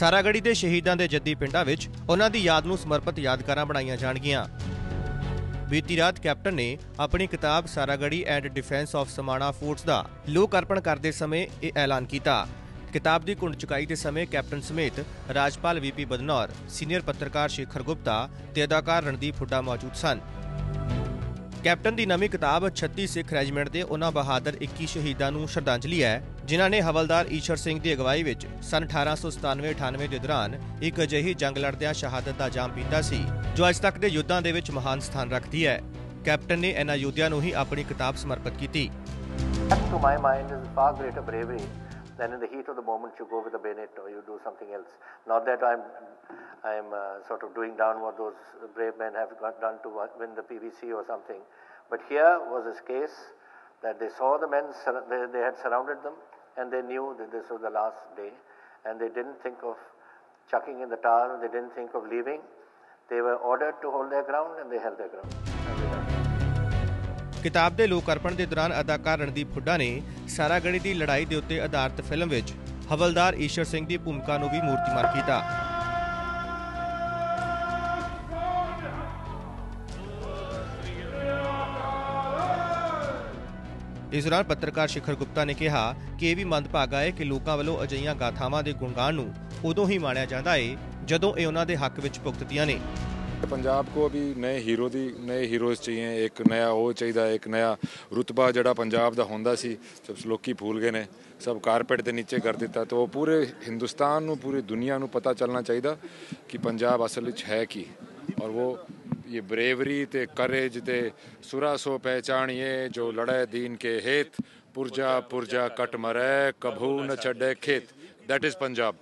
ਸਾਰਾਗੜੀ ਦੇ ਸ਼ਹੀਦਾਂ ਦੇ ਜੱਦੀ ਪਿੰਡਾਂ ਵਿੱਚ ਉਹਨਾਂ ਦੀ ਯਾਦ ਨੂੰ ਸਮਰਪਿਤ ਯਾਦਗਾਰਾਂ ਬਣਾਈਆਂ ਜਾਣਗੀਆਂ। ਬੀਤੀ ਰਾਤ ਕੈਪਟਨ ਨੇ ਆਪਣੀ ਕਿਤਾਬ Saragarhi and defence of Samana forts ਦਾ ਲੋਕ ਅਰਪਣ ਕਰਦੇ ਸਮੇਂ ਇਹ ਐਲਾਨ ਕੀਤਾ। ਕਿਤਾਬ ਦੀ ਕੁੰਡ ਚੁਕਾਈ ਦੇ ਸਮੇਂ ਕੈਪਟਨ ਸਮੇਤ ਰਾਜਪਾਲ ਵੀਪੀ ਬਦਨੌਰ, ਸੀਨੀਅਰ ਪੱਤਰਕਾਰ ਸ਼ੇਖਰ ਗੁਪਤਾ ਤੇ ਅਦਾਕਾਰ ਰਣਦੀਪ ਹੁੱਡਾ ਮੌਜੂਦ ਸਨ। ਕੈਪਟਨ ਦੀ ਨਵੀਂ ਕਿਤਾਬ 36 ਸਿੱਖ ਰੈਜੀਮੈਂਟ ਦੇ ਉਹਨਾਂ ਬਹਾਦਰ 21 ਸ਼ਹੀਦਾਂ ਨੂੰ ਸ਼ਰਧਾਂਜਲੀ ਹੈ ਜਿਨ੍ਹਾਂ ਨੇ ਹਵਲਦਾਰ ਈਸ਼ਰ ਸਿੰਘ ਦੀ ਅਗਵਾਈ ਵਿੱਚ ਸਨ 1897-98 ਦੇ ਦੌਰਾਨ ਇੱਕ ਅਜਿਹੀ ਜੰਗ ਲੜਦਿਆਂ ਸ਼ਹਾਦਤ ਦਾ ਜਾਮ ਪੀਤਾ ਸੀ ਜੋ ਅੱਜ ਤੱਕ ਦੇ ਯੁੱਧਾਂ ਦੇ ਵਿੱਚ ਮਹਾਨ ਸਥਾਨ ਰੱਖਦੀ ਹੈ ਕੈਪਟਨ ਨੇ ਇਹਨਾਂ ਯੋਧਿਆਂ ਨੂੰ ਹੀ ਆਪਣੀ ਕਿਤਾਬ ਸਮਰਪਿਤ ਕੀਤੀ That, to my mind, is far greater than in the heat of the moment you go with a bayonet or you do something else. Not that I'm, I'm uh, sort of doing down what those brave men have got done to wa- win the PVC or something. But here was this case that they saw the men, sur- they, they had surrounded them, and they knew that this was the last day, and they didn't think of chucking in the towel, they didn't think of leaving. They were ordered to hold their ground, and they held their ground. And they done. ਕਿਤਾਬ ਦੇ ਲੋਕ ਅਰਪਣ ਦੇ ਦੌਰਾਨ ਅਦਾਕਾਰ ਰਣਦੀਪ ਹੁੱਡਾ ਨੇ ਸਾਰਾਗੜੀ ਦੀ ਲੜਾਈ ਦੇ ਉੱਤੇ ਆਧਾਰਿਤ ਫਿਲਮ ਵਿੱਚ ਹਵਲਦਾਰ ਈਸ਼ਰ ਸਿੰਘ ਦੀ ਭੂਮਿਕਾ ਨੂੰ ਵੀ ਮੂਰਤੀਮਾਨ ਕੀਤਾ ਇਸ ਦੌਰਾਨ ਪੱਤਰਕਾਰ ਸ਼ਿਖਰ ਗੁਪਤਾ ਨੇ ਕਿਹਾ ਕਿ ਇਹ ਵੀ ਮੰਦਭਾਗਾ ਹੈ ਕਿ ਲੋਕਾਂ ਵੱਲੋਂ ਅਜਈਆਂ ਗਾਥਾਵਾਂ ਦੇ ਗੁਣਗਾਨ ਨੂੰ ਉਦੋਂ ਹੀ ਮਾਣਿਆ ਜਾਂਦਾ ਏ ਜਦੋਂ ਇਹ ਉਹਨਾਂ ਦੇ ਹੱਕ ਵਿੱਚ ਭੁਗਤਦੀਆਂ ਨੇ। ਪੰਜਾਬ को अभी नए हीरो दी नए हीरोज चाहिए एक नया वो चाहिए ਇੱਕ नया ਰੁਤਬਾ ਜਿਹੜਾ ਪੰਜਾਬ ਦਾ ਹੁੰਦਾ ਸੀ, ਸਭ ਲੋਕੀ ਭੁੱਲ ਗਏ ਨੇ, ਸਭ ਕਾਰਪੇਟ ਦੇ ਨੀਚੇ ਕਰ ਦਿੱਤਾ, ਤਾਂ ਉਹ ਪੂਰੇ ਹਿੰਦੁਸਤਾਨ ਨੂੰ, ਪੂਰੀ ਦੁਨੀਆ ਨੂੰ ਪਤਾ ਚੱਲਣਾ ਚਾਹੀਦਾ ਕਿ ਪੰਜਾਬ ਅਸਲ ਵਿੱਚ ਹੈ ਕੀ ਔਰ ਉਹ ਇਹ ਬਰੇਵਰੀ ਤੇ ਕਰੇਜ ਤੇ ਸੁਰਾ ਸੋ ਪਹਿਚਾਣੀਏ ਜੋ ਲੜੇ ਦੀਨ ਕੇ ਹੇਤ ਪੁਰਜਾ ਪੁਰਜਾ ਕਟ ਮਰੇ ਕਭੂ ਨ ਛੱਡੇ ਖੇਤ ਦੈਟ ਇਜ਼ ਪੰਜਾਬ